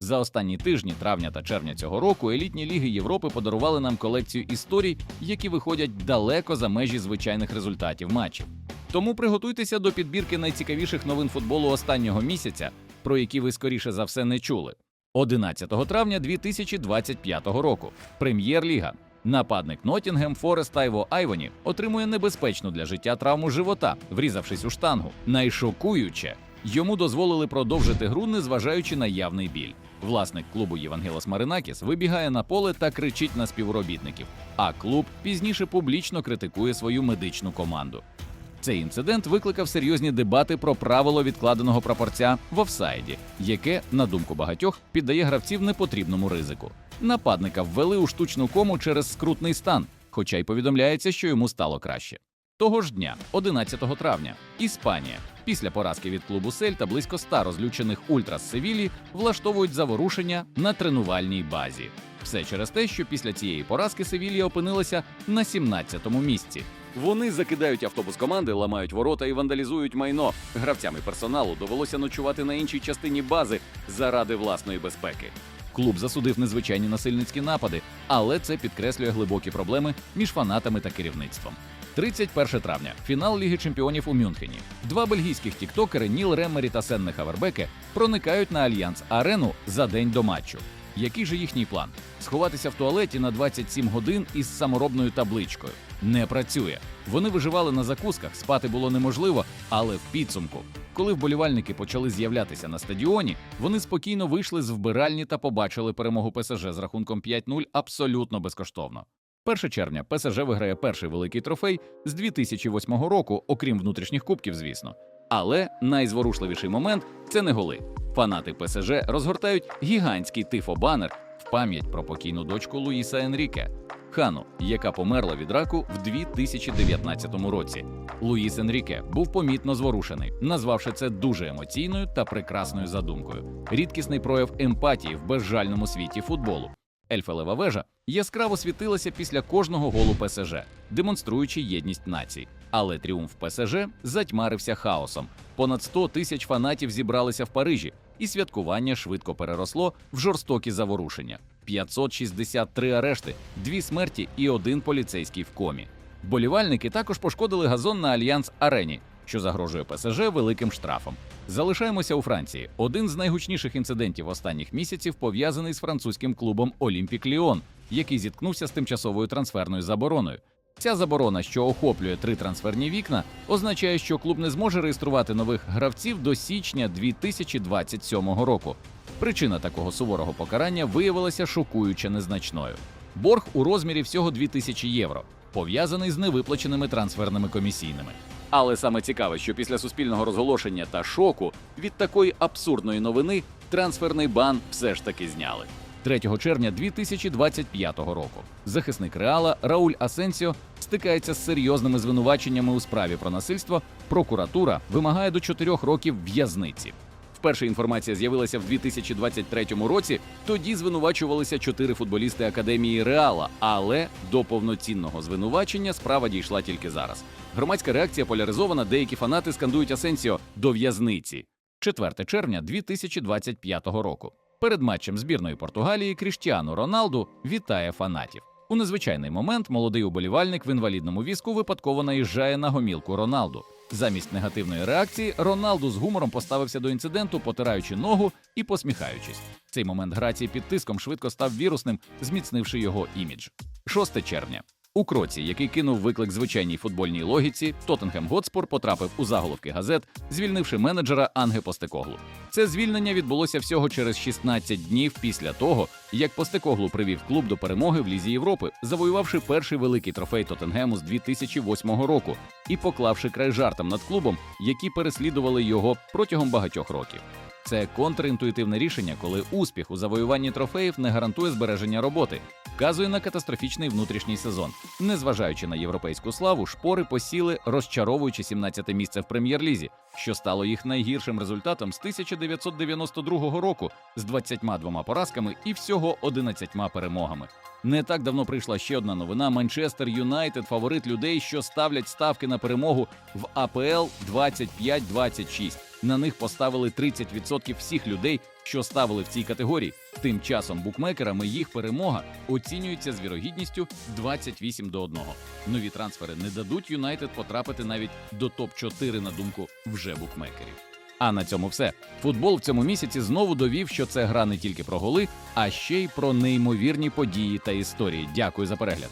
За останні тижні травня та червня цього року елітні ліги Європи подарували нам колекцію історій, які виходять далеко за межі звичайних результатів матчів. Тому приготуйтеся до підбірки найцікавіших новин футболу останнього місяця, про які ви скоріше за все не чули. 11 травня 2025 року. Прем'єр-ліга. Нападник Нотінгем Форест Айво Айвоні отримує небезпечну для життя травму живота, врізавшись у штангу. Найшокуюче йому дозволили продовжити гру, незважаючи на явний біль. Власник клубу Євангелос Маринакіс вибігає на поле та кричить на співробітників. А клуб пізніше публічно критикує свою медичну команду. Цей інцидент викликав серйозні дебати про правило відкладеного прапорця в офсайді, яке, на думку багатьох, піддає гравців непотрібному ризику. Нападника ввели у штучну кому через скрутний стан, хоча й повідомляється, що йому стало краще. Того ж дня, 11 травня, Іспанія, після поразки від клубу Сельта близько ста розлючених ультрас Севілі влаштовують заворушення на тренувальній базі. Все через те, що після цієї поразки Севілія опинилася на 17-му місці. Вони закидають автобус команди, ламають ворота і вандалізують майно. Гравцям і персоналу довелося ночувати на іншій частині бази заради власної безпеки. Клуб засудив незвичайні насильницькі напади, але це підкреслює глибокі проблеми між фанатами та керівництвом. 31 травня фінал Ліги Чемпіонів у Мюнхені. Два бельгійських тіктокери Ніл Реммері та Сенне Хавербеке проникають на Альянс Арену за день до матчу. Який же їхній план? Сховатися в туалеті на 27 годин із саморобною табличкою. Не працює. Вони виживали на закусках, спати було неможливо, але в підсумку, коли вболівальники почали з'являтися на стадіоні, вони спокійно вийшли з вбиральні та побачили перемогу ПСЖ з рахунком 5-0 абсолютно безкоштовно. 1 червня ПСЖ виграє перший великий трофей з 2008 року, окрім внутрішніх кубків, звісно. Але найзворушливіший момент це не голи. Фанати ПСЖ розгортають гігантський тифобанер в пам'ять про покійну дочку Луїса Енріке, Хану, яка померла від раку в 2019 році. Луїс Енріке був помітно зворушений, назвавши це дуже емоційною та прекрасною задумкою. Рідкісний прояв емпатії в безжальному світі футболу. Ельфелева вежа яскраво світилася після кожного голу ПСЖ, демонструючи єдність націй. Але тріумф ПСЖ затьмарився хаосом. Понад 100 тисяч фанатів зібралися в Парижі, і святкування швидко переросло в жорстокі заворушення: 563 арешти, дві смерті і один поліцейський в комі. Вболівальники також пошкодили газон на Альянс Арені, що загрожує ПСЖ великим штрафом. Залишаємося у Франції. Один з найгучніших інцидентів останніх місяців пов'язаний з французьким клубом Олімпік Ліон, який зіткнувся з тимчасовою трансферною забороною. Ця заборона, що охоплює три трансферні вікна, означає, що клуб не зможе реєструвати нових гравців до січня 2027 року. Причина такого суворого покарання виявилася шокуюче незначною. Борг у розмірі всього 2000 євро, пов'язаний з невиплаченими трансферними комісійними. Але саме цікаве, що після суспільного розголошення та шоку від такої абсурдної новини трансферний бан все ж таки зняли. 3 червня 2025 року захисник Реала Рауль Асенсіо стикається з серйозними звинуваченнями у справі про насильство. Прокуратура вимагає до 4 років в'язниці. Вперше інформація з'явилася в 2023 році. Тоді звинувачувалися чотири футболісти академії Реала, але до повноцінного звинувачення справа дійшла тільки зараз. Громадська реакція поляризована. Деякі фанати скандують Асенсіо до в'язниці. 4 червня 2025 року. Перед матчем збірної Португалії Кріштіану Роналду вітає фанатів. У незвичайний момент молодий уболівальник в інвалідному візку випадково наїжджає на гомілку Роналду. Замість негативної реакції Роналду з гумором поставився до інциденту, потираючи ногу і посміхаючись. Цей момент грації під тиском швидко став вірусним, зміцнивши його імідж. 6 червня. У кроці, який кинув виклик звичайній футбольній логіці, Тоттенхем Готспор потрапив у заголовки газет, звільнивши менеджера Анге Постекоглу. Це звільнення відбулося всього через 16 днів після того, як Постекоглу привів клуб до перемоги в Лізі Європи, завоювавши перший великий трофей Тоттенгему з 2008 року і поклавши край жартам над клубом, які переслідували його протягом багатьох років. Це контрінтуїтивне рішення, коли успіх у завоюванні трофеїв не гарантує збереження роботи, вказує на катастрофічний внутрішній сезон. Незважаючи на європейську славу, шпори посіли, розчаровуючи 17-те місце в прем'єр-лізі, що стало їх найгіршим результатом з 1992 року з 22 поразками і всього 11 перемогами. Не так давно прийшла ще одна новина: Манчестер Юнайтед, фаворит людей, що ставлять ставки на перемогу в АПЛ 25-26. На них поставили 30% всіх людей, що ставили в цій категорії. Тим часом букмекерами їх перемога оцінюється з вірогідністю 28 до 1. Нові трансфери не дадуть Юнайтед потрапити навіть до топ-4 на думку вже букмекерів. А на цьому все. Футбол в цьому місяці знову довів, що це гра не тільки про голи, а ще й про неймовірні події та історії. Дякую за перегляд.